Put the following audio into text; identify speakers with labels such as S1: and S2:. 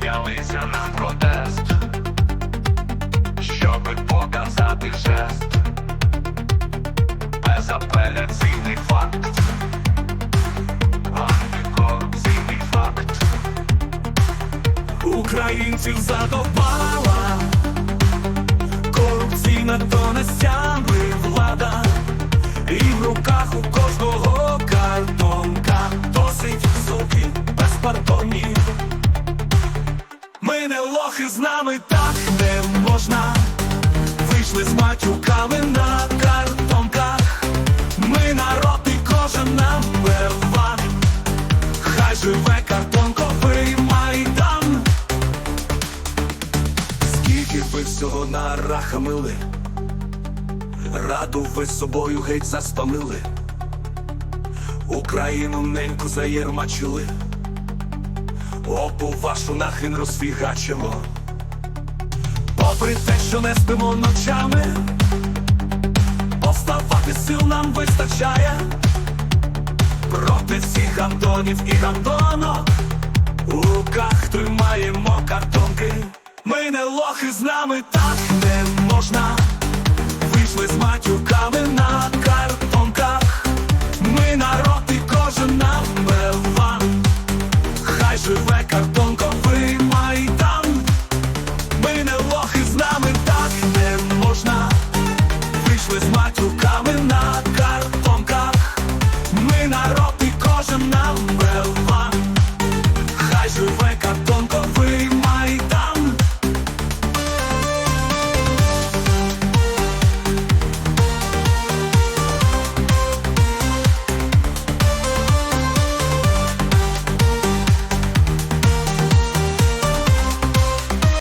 S1: збирався на протест, щоби показати жест. Безапеляційний факт. Антикорупційний факт.
S2: Українців задовбала корупційна до Лохи з нами так не можна. Вийшли з матюками на картонках. Ми народ і кожен number one. Хай живе картонковий майдан. Скільки ви всього нарахамили, раду ви собою геть заспамили, Україну неньку заєрмачили, опу вашу нахрін розфігачимо. Попри те, що не спимо ночами, повставати сил нам вистачає проти всіх гандонів і гандонок. У руках тримаємо картонки. Ми не лохи з нами так не можна. живе картонковий майдан. Ми не лохи з нами так не можна. Вийшли з матюками на.